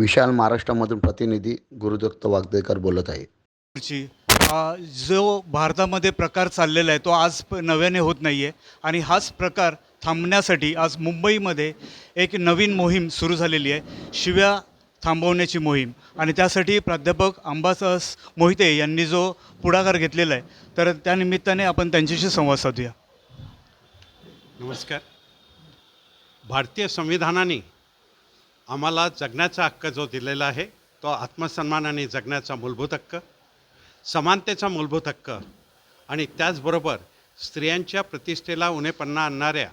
विशाल महाराष्ट्रामधून प्रतिनिधी गुरुदत्त वागदेकर बोलत आहे जो भारतामध्ये प्रकार चाललेला आहे तो आज प- नव्याने होत नाही आहे आणि हाच प्रकार थांबण्यासाठी आज मुंबईमध्ये एक नवीन मोहीम सुरू झालेली आहे शिव्या थांबवण्याची मोहीम. आणि त्यासाठी प्राध्यापक अंबादास मोहिते यांनी जो पुढाकार घेतलेला आहे तर त्यानिमित्ताने आपण त्यांच्याशी संवाद साधूया. नमस्कार. भारतीय संविधानाने आम्हाला जगण्याचा हक्क जो दिलेला आहे तो आत्मसन्मानाने जगण्याचा मूलभूत हक्क समानतेचा मूलभूत हक्क आणि त्याचबरोबर स्त्रियांच्या प्रतिष्ठेला उणेपणा आणणाऱ्या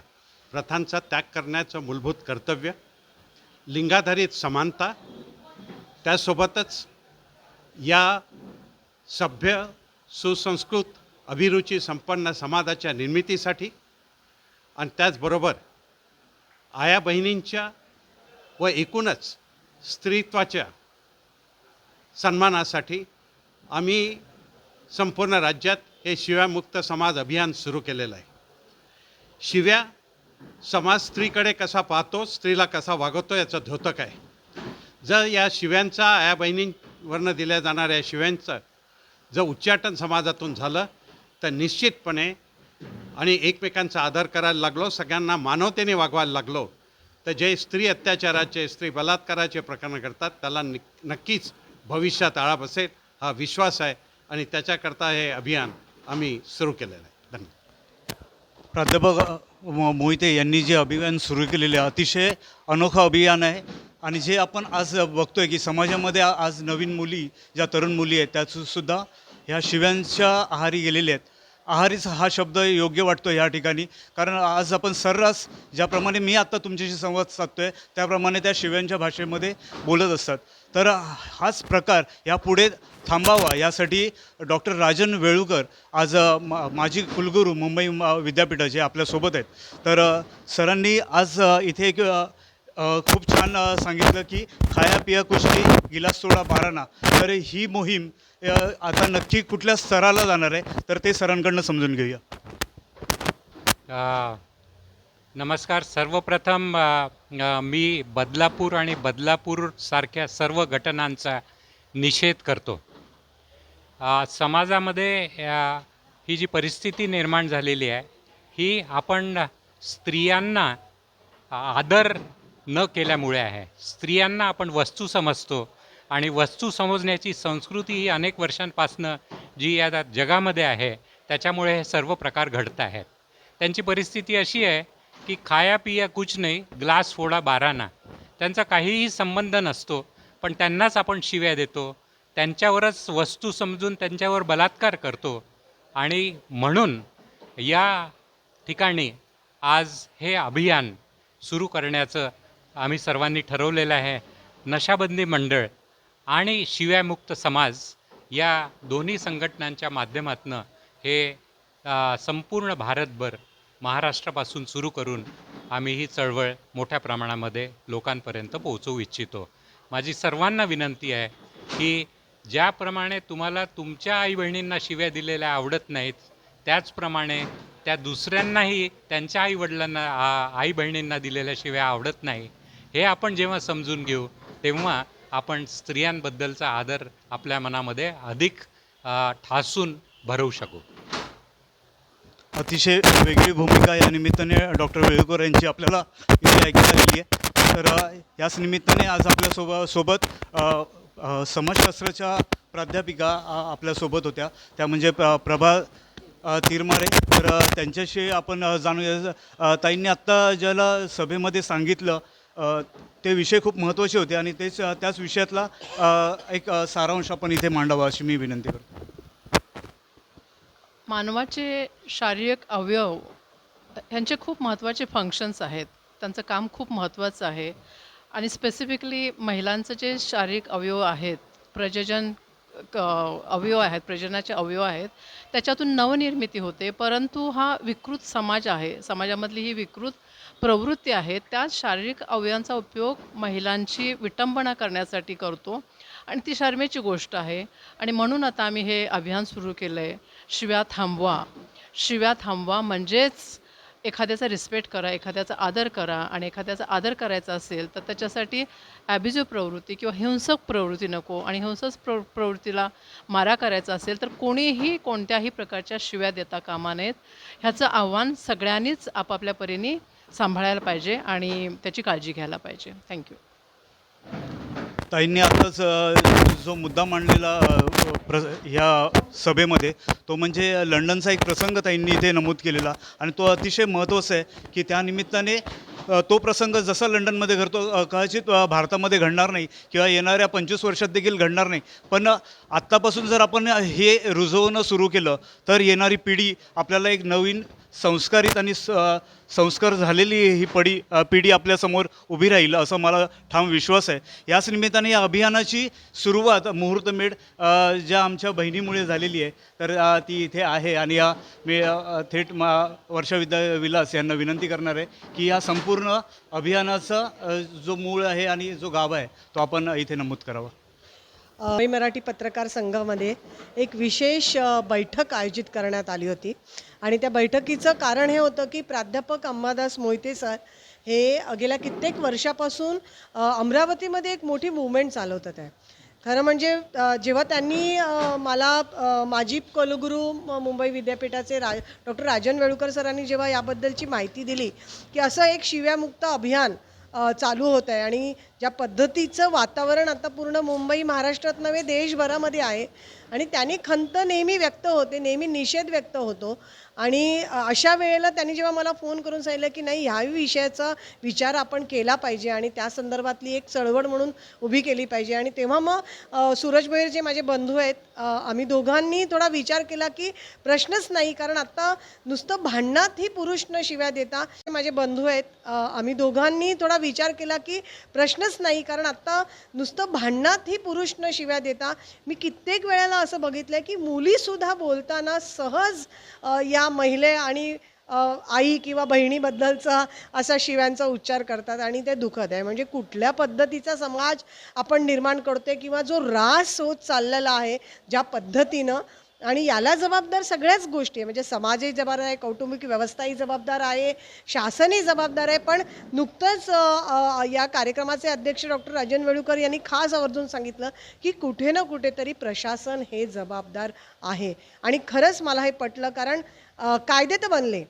प्रथांचा त्याग करण्याचं मूलभूत कर्तव्य लिंगाधारित समानता त्यासोबतच या सभ्य सुसंस्कृत अभिरुची संपन्न समाजाच्या निर्मितीसाठी आणि त्याचबरोबर आया बहिणींच्या व एकूणच स्त्रीत्वाच्या सन्मानासाठी आम्ही संपूर्ण राज्यात हे शिव्यामुक्त समाज अभियान सुरू केलेलं आहे. शिव्या समाज स्त्रीकडे कसा पाहतो स्त्रीला कसा वागवतो याचं द्योतक आहे. जर या शिव्यांचा आया बहिणींवरनं दिल्या जाणाऱ्या शिव्यांचं जर उच्चाटन समाजातून झालं तर निश्चितपणे आणि एकमेकांचा आदर करायला लागलो सगळ्यांना मानवतेने वागवायला लागलो तर जे स्त्री अत्याचाराचे स्त्री बलात्काराचे प्रकरण करतात त्याला नि नक्कीच भविष्यात आळा बसेल हा विश्वास आहे आणि त्याच्याकरता हे अभियान आम्ही सुरू केलेलं आहे. धन्यवाद. प्राध्यापक मो- मोहिते यांनी जे अभियान सुरू केलेले आहे अतिशय अनोखं अभियान आहे आणि जे आपण आज बघतोय की समाजामध्ये आज नवीन मुली ज्या तरुण मुली आहेत त्यासुद्धा ह्या शिव्यांच्या आहारी गेलेल्या आहेत. आहारीच हा शब्द योग्य वाटतो ह्या ठिकाणी. कारण आज आपण सर्रास ज्याप्रमाणे मी आत्ता तुमच्याशी संवाद साधतो आहे त्याप्रमाणे त्या शिव्यांच्या भाषेमध्ये बोलत असतात. तर हाच प्रकार यापुढे थांबावा यासाठी डॉक्टर राजन वेळुकर आज मा माजी कुलगुरू मुंबई म- विद्यापीठाचे आपल्यासोबत आहेत. तर सरांनी आज इथे एक खूप छान सांगितलं की खाया पिया कुशी गिलास सोडा बाराना. तर ही मोहीम आता नक्की कुठल्या स्तराला जाणार आहे तर ते सरांकडनं समजून घेऊया. नमस्कार. सर्वप्रथम मी बदलापूर आणि बदलापूरसारख्या सर्व घटनांचा निषेध करतो. समाजामध्ये ही जी परिस्थिती निर्माण झालेली आहे ही आपण स्त्रियांना आदर न केल्यामुळे आहे. स्त्रियांना आपण वस्तू समजतो आणि वस्तू समजण्याची संस्कृती ही अनेक वर्षांपासनं जी या जगामध्ये आहे त्याच्यामुळे हे सर्व प्रकार घडत आहेत. त्यांची परिस्थिती अशी आहे की खाया पिया कुछ नाही ग्लास फोडा बाराना. त्यांचा काहीही संबंध नसतो पण त्यांनाच आपण शिव्या देतो. त्यांच्यावरच वस्तू समजून त्यांच्यावर बलात्कार करतो. आणि म्हणून या ठिकाणी आज हे अभियान सुरू करण्याचं आम्ही सर्वांनी ठरवलेलं आहे नशाबंदी मंडळ आणि शिव्यामुक्त समाज या दोन्ही संघटनांच्या माध्यमातून हे संपूर्ण भारतभर महाराष्ट्रापासून सुरू करून आम्ही ही चळवळ मोठ्या प्रमाणामध्ये लोकांपर्यंत पोहोचवू इच्छितो. माझी सर्वांना विनंती आहे की ज्याप्रमाणे तुम्हाला तुमच्या आई बहिणींना शिव्या दिलेल्या आवडत नाहीत त्याचप्रमाणे त्या दुसऱ्यांनाही त्यांच्या आई वडिलांना आई बहिणींना दिलेल्या शिव्या आवडत नाही हे आपण जेव्हा समजून घेऊ तेव्हा आपण स्त्रियांबद्दलचा आदर आपल्या मनामध्ये अधिक ठासून भरवू शकू. अतिशय वेगळी भूमिका या निमित्ताने डॉक्टर वेळुकर यांची आपल्याला इथे ऐकायला आलेली आहे. तर याच निमित्ताने आज आपल्यासोबत सोबत समाजशास्त्राच्या प्राध्यापिका आपल्यासोबत होत्या. त्या म्हणजे प्र प्रभा तिरमारे. तर त्यांच्याशी आपण अ, जाणूया. ताईंनी आत्ता ज्याला सभेमध्ये सांगितलं ते विषय खूप महत्त्वाचे होते आणि तेच त्याच विषयातला एक सारांश आपण इथे मांडावा अशी मी विनंती करतो. मानवाचे शारीरिक अवयव ह्यांचे खूप महत्त्वाचे फंक्शन्स आहेत. त्यांचं काम खूप महत्त्वाचं आहे. आणि स्पेसिफिकली महिलांचं जे शारीरिक अवयव आहेत प्रजनन क अवयव आहेत प्रजनाचे अवयव आहेत त्याच्यातून नवनिर्मिती होते. परंतु हा विकृत समाज आहे. समाजामधली ही विकृत प्रवृत्ती आहे त्याच शारीरिक अवयवांचा उपयोग महिलांची विटंबना करण्यासाठी करतो. आणि ती शर्मेची गोष्ट आहे. आणि म्हणून आता आम्ही हे अभियान सुरू केलं आहे शिव्या थांबवा. शिव्या थांबवा म्हणजेच एखाद्याचा रिस्पेक्ट करा एखाद्याचा आदर करा. आणि एखाद्याचा आदर करायचा असेल तर त्याच्यासाठी ॲबिजिव प्रवृत्ती किंवा हिंसक प्रवृत्ती नको. आणि हिंसक प्र प्रवृत्तीला मारा करायचा असेल तर कोणीही कोणत्याही प्रकारच्या शिव्या देता कामा नयेत. ह्याचं आव्हान सगळ्यांनीच आपापल्या परीने सांभाळायला पाहिजे आणि त्याची काळजी घ्यायला पाहिजे. थँक्यू ताईंनी आताच जो मुद्दा मांडलेला प्र ह्या सभेमध्ये तो म्हणजे लंडनचा एक प्रसंग ताईंनी इथे नमूद केलेला आणि तो अतिशय महत्त्वाचा आहे की त्यानिमित्ताने तो प्रसंग जसा लंडनमध्ये घडतो कदाचित भारतामध्ये घडणार नाही किंवा येणाऱ्या पंचवीस वर्षात देखील घडणार नाही. पण आत्तापासून जर आपण हे रुजवणं सुरू केलं तर येणारी पिढी आपल्याला एक नवीन संस्कारित आणि स संस्कार झालेली ही पडी पिढी आपल्यासमोर उभी राहील असं मला ठाम विश्वास आहे. याच निमित्ताने या अभियानाची सुरुवात मुहूर्तमेढ ज्या आमच्या बहिणीमुळे झालेली आहे तर ती इथे आहे आणि या मी थेट मा वर्षा विद्या विलास यांना विनंती करणार आहे की या संपूर्ण अभियानाचा जो मूळ आहे आणि जो गाभा आहे तो आपण इथे नमूद करावा. मराठी पत्रकार संघामध्ये एक विशेष बैठक आयोजित करण्यात आली होती. आणि त्या बैठकीचं कारण हे होतं की प्राध्यापक अंबादास मोहिते सर हे गेल्या कित्येक वर्षापासून अमरावतीमध्ये एक मोठी मुवमेंट चालवतात आहे खरं म्हणजे जेव्हा त्यांनी मला माजी कुलगुरू मुंबई विद्यापीठाचे रा डॉक्टर राजन वेळुकर सरांनी जेव्हा याबद्दलची माहिती दिली की असं एक शिव्यामुक्त अभियान चालू होत आहे आणि ज्या पद्धतीचं वातावरण आता पूर्ण मुंबई महाराष्ट्रात नव्हे देशभरामध्ये आहे. आणि त्यांनी खंत नेहमी व्यक्त होते नेहमी निषेध व्यक्त होतो. आणि अशा वेळेला त्यांनी जेव्हा मला फोन करून सांगितलं की नाही ह्या विषयाचा विचार आपण केला पाहिजे आणि त्या संदर्भातली एक चळवळ म्हणून उभी केली पाहिजे. आणि तेव्हा मग सूरज भोईर जे माझे बंधू आहेत आम्ही दोघांनी थोडा विचार केला की प्रश्नच नाही कारण आता नुसतं भांडणातही पुरुष न शिव्या देता माझे बंधू आहेत आम्ही दोघांनी थोडा विचार केला की प्रश्नच नाही कारण आता नुसतं भांडणातही पुरुष न शिव्या देता मी कित्येक वेळेला असं बघितलं आहे की मुलीसुद्धा बोलताना सहज या या महिले आणि आई किंवा बहिणीबद्दलचा असा शिव्यांचा उच्चार करतात आणि ते दुखद आहे. म्हणजे कुठल्या पद्धतीचा समाज आपण निर्माण करतोय किंवा जो रास होत चाललेला आहे ज्या पद्धतीनं आणि याला जबाबदार सगळ्याच गोष्टी आहे म्हणजे समाजही जबाबदार आहे कौटुंबिक व्यवस्थाही जबाबदार आहे शासनही जबाबदार आहे. पण नुकतंच या कार्यक्रमाचे अध्यक्ष डॉक्टर राजन वेळुकर यांनी खास आवर्जून सांगितलं की कुठे ना कुठेतरी प्रशासन हे जबाबदार आहे. आणि खरंच मला हे पटलं कारण कायदे तर बनले.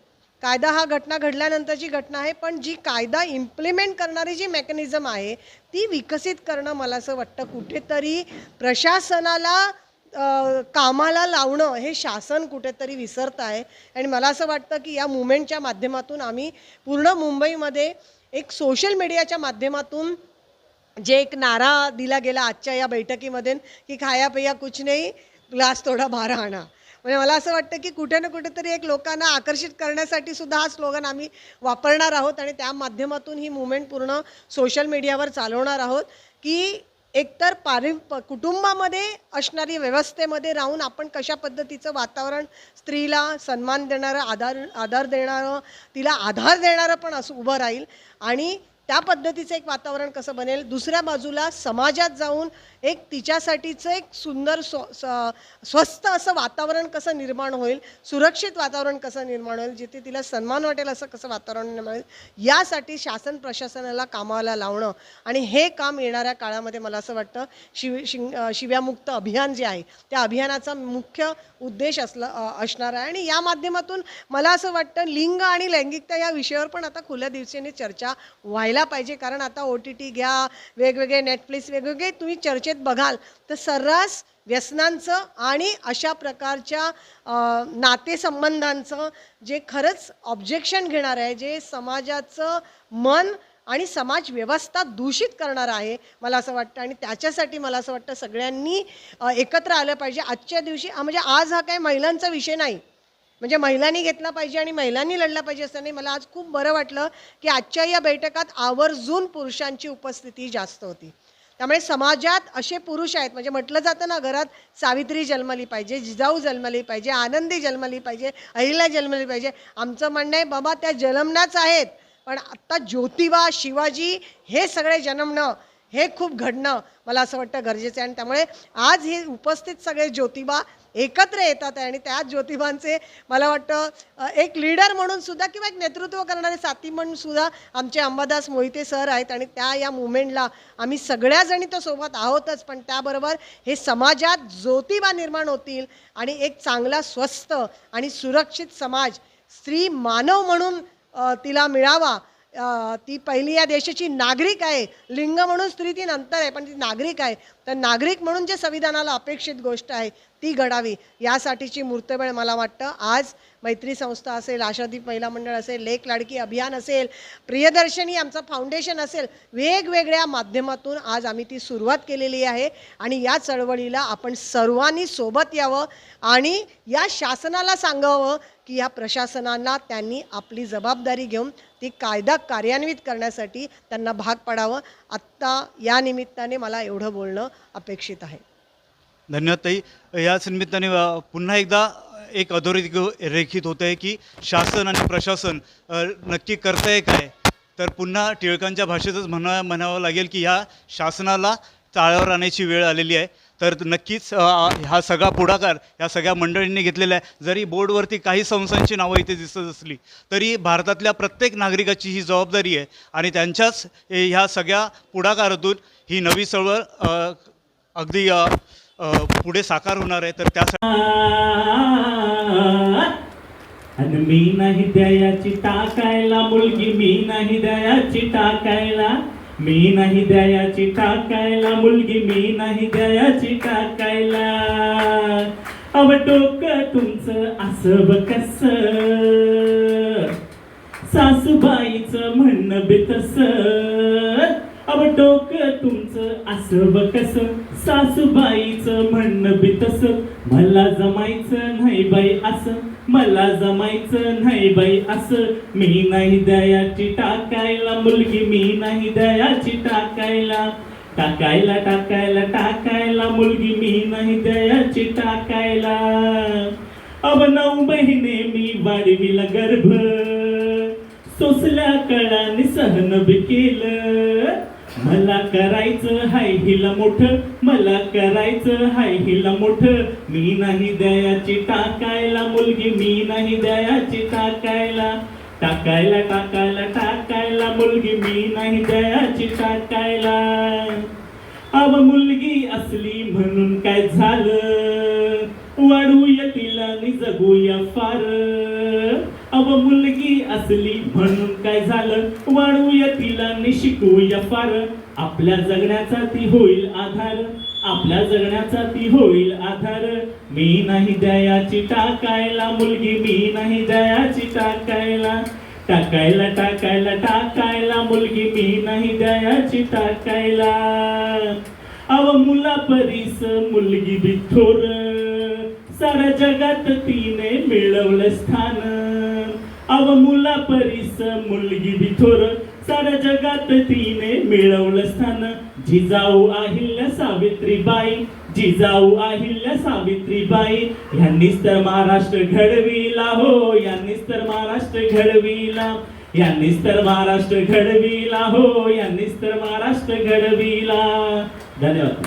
कायदा हा घटना घडल्यानंतरची घटना आहे पण जी कायदा इम्प्लिमेंट करणारी जी मेकॅनिझम आहे ती विकसित करणं मला असं वाटतं कुठेतरी प्रशासनाला कामाला लावणं हे शासन कुठेतरी विसरत आहे. आणि मला असं वाटतं की या मुवमेंटच्या माध्यमातून आम्ही पूर्ण मुंबईमध्ये एक सोशल मीडियाच्या माध्यमातून जे एक नारा दिला गेला आजच्या या बैठकीमध्ये की खाया पिया कुछ नाही ग्लास थोडा बारा आणा म्हणजे मला असं वाटतं की कुठे ना कुठेतरी एक लोकांना आकर्षित करण्यासाठी सुद्धा हा स्लोगन आम्ही वापरणार आहोत. आणि त्या माध्यमातून ही मुवमेंट पूर्ण सोशल मीडियावर चालवणार आहोत की एकतर पारि प कुटुंबामध्ये असणारी व्यवस्थेमध्ये राहून आपण कशा पद्धतीचं वातावरण स्त्रीला सन्मान देणारं आधार आधार देणारं तिला आधार देणारं पण असं उभं राहील. आणि त्या पद्धतीचं एक वातावरण कसं बनेल? दुसऱ्या बाजूला समाजात जाऊन एक तिच्यासाठीचं एक सुंदर स्व स- स्वस्थ असं वातावरण कसं निर्माण होईल? सुरक्षित वातावरण कसं निर्माण होईल? जिथे तिला सन्मान वाटेल असं कसं वातावरण निर्माण होईल? यासाठी शासन प्रशासनाला कामाला लावणं आणि हे काम येणाऱ्या काळामध्ये मला असं वाटतं शिव शिंग शिव्यामुक्त अभियान जे आहे त्या अभियानाचा मुख्य उद्देश असला असणार आहे. आणि या माध्यमातून मला असं वाटतं लिंग आणि लैंगिकता या विषयावर पण आता खुल्या दिवशीने चर्चा व्हायला पाहिजे. कारण आता ओ टी टी घ्या वेगवेगळे नेटफ्लिक्स वेगवेगळे तुम्ही चर्चेत बघाल. तर सर्रास व्यसनांचं आणि अशा प्रकारच्या नातेसंबंधांचं जे खरंच ऑब्जेक्शन घेणार आहे जे समाजाचं मन आणि समाज व्यवस्था दूषित करणार आहे मला असं वाटतं. आणि त्याच्यासाठी मला असं वाटतं सगळ्यांनी एकत्र आलं पाहिजे. आजच्या दिवशी म्हणजे आज हा काही महिलांचा विषय नाही. म्हणजे महिलांनी घेतला पाहिजे आणि महिलांनी लढला पाहिजे असं नाही. मला आज खूप बरं वाटलं की आजच्या या बैठकात आवर्जून पुरुषांची उपस्थिती जास्त होती. त्यामुळे समाजात असे पुरुष आहेत म्हणजे म्हटलं जातं ना घरात सावित्री जन्मली पाहिजे जिजाऊ जन्मली पाहिजे आनंदी जन्मली पाहिजे अहिल्या जन्मली पाहिजे. आमचं म्हणणं आहे बाबा त्या जन्मनाच आहेत. पण आत्ता ज्योतिबा शिवाजी हे सगळे जन्मणं हे खूप घडणं मला असं वाटतं गरजेचं आहे. आणि त्यामुळे आज हे उपस्थित सगळे ज्योतिबा एकत्र येतात आहे. आणि त्या ज्योतिबांचे मला वाटतं एक लीडर म्हणून सुद्धा किंवा एक नेतृत्व करणारे साथी म्हणून सुद्धा आमचे अंबादास मोहिते सर आहेत. आणि त्या या मुवमेंटला आम्ही सगळ्याजणी तर सोबत आहोतच. पण त्याबरोबर हे समाजात ज्योतिबा निर्माण होतील आणि एक चांगला स्वस्त आणि सुरक्षित समाज स्त्री मानव म्हणून तिला मिळावा ती पहिली या देशाची नागरिक आहे. लिंग म्हणून स्त्री ती नंतर आहे पण ती नागरिक आहे. तर नागरिक म्हणून जे संविधानाला अपेक्षित गोष्ट आहे ती घडावी. यासाठीची मूर्तबळ मला वाटतं. आज मैत्री संस्था असेल आशादीप महिला मंडळ असेल लेख लाडकी अभियान असेल प्रियदर्शनी आमचं फाउंडेशन असेल वेगवेगळ्या माध्यमातून आज आम्ही ती सुरुवात केलेली आहे. आणि या चळवळीला आपण सर्वांनी सोबत यावं आणि या शासनाला सांगावं की या प्रशासनाला त्यांनी आपली जबाबदारी घेऊन ती कायदा कार्यान्वित करण्यासाठी त्यांना भाग पाडावं. आत्ता या निमित्ताने मला एवढं बोलणं अपेक्षित आहे. धन्यवाद ताई. याच निमित्ताने पुन्हा एकदा एक अधोरेखित होतं आहे की शासन आणि प्रशासन नक्की करतंय काय? तर पुन्हा टिळकांच्या भाषेतच म्हणा म्हणावं लागेल की ह्या शासनाला चाळावर आणण्याची वेळ आलेली आहे. तर नक्कीच हा सगळा पुढाकार ह्या सगळ्या मंडळींनी घेतलेला आहे. जरी बोर्डवरती काही संस्थांची नावं इथे दिसत असली तरी भारतातल्या प्रत्येक नागरिकाची ही जबाबदारी आहे आणि त्यांच्याच ह्या सगळ्या पुढाकारातून ही नवी चळवळ अगदी पुढे साकार होणार आहे. तर त्यासाठी आणि मी नाही दयाची टाकायला मुलगी मी नाही दयाची टाकायला. मी नाही द्यायाची टाकायला मुलगी मी नाही द्यायाची टाकायला. अव डोक तुमचं असं कस? सासूबाईचं म्हणणं बेतस अव डोक तुमचं असं कस? सासूबाईचं म्हणणं बेतस मला जमायचं नाही बाई असं. मला जमायचं नाही बाई असं. मी नाही द्यायाची टाकायला मुलगी मी नाही द्यायाची टाकायला. टाकायला टाकायला टाकायला मुलगी मी नाही द्यायाची टाकायला. अब नऊ महिने मी वाढविला गर्भ. सोसल्या कळाने सहन बी केलं. मला करायचं हाय हिला मोठ मला करायचं हाय हिला मोठ. मी नाही द्यायाची टाकायला मुलगी मी नाही द्यायाची टाकायला. टाकायला टाकायला टाकायला मुलगी मी नाही द्यायाची टाकायला. अव मुलगी असली म्हणून काय झालं? वाढूया तिला नि जगूया फार. अव मुलगी असली म्हणून काय झालं? वाढूया तिला नि शिकूया फार. आपल्या जगण्याचा ती होईल आधार. आपल्या जगण्याचा ती होईल आधार. मी नाही दयाची टाकायला मुलगी मी नाही दयाची टाकायला. टाकायला टाकायला टाकायला मुलगी मी नाही दयाची टाकायला. अव मुला परीस मुलगी बिथोर साऱ्या जगात तिने मिळवलं स्थान. अव मुला परीस मुलगी बिथोर साऱ्या जगात तिने मिळवलं स्थान. जिजाऊ अहिल्या सावित्रीबाई जिजाऊ अहिल्या सावित्रीबाई यांनीच तर महाराष्ट्र घडविला हो यांनीच तर महाराष्ट्र घडविला. यांनीच तर महाराष्ट्र घडविला हो यांनीच तर महाराष्ट्र घडविला. धन्यवाद.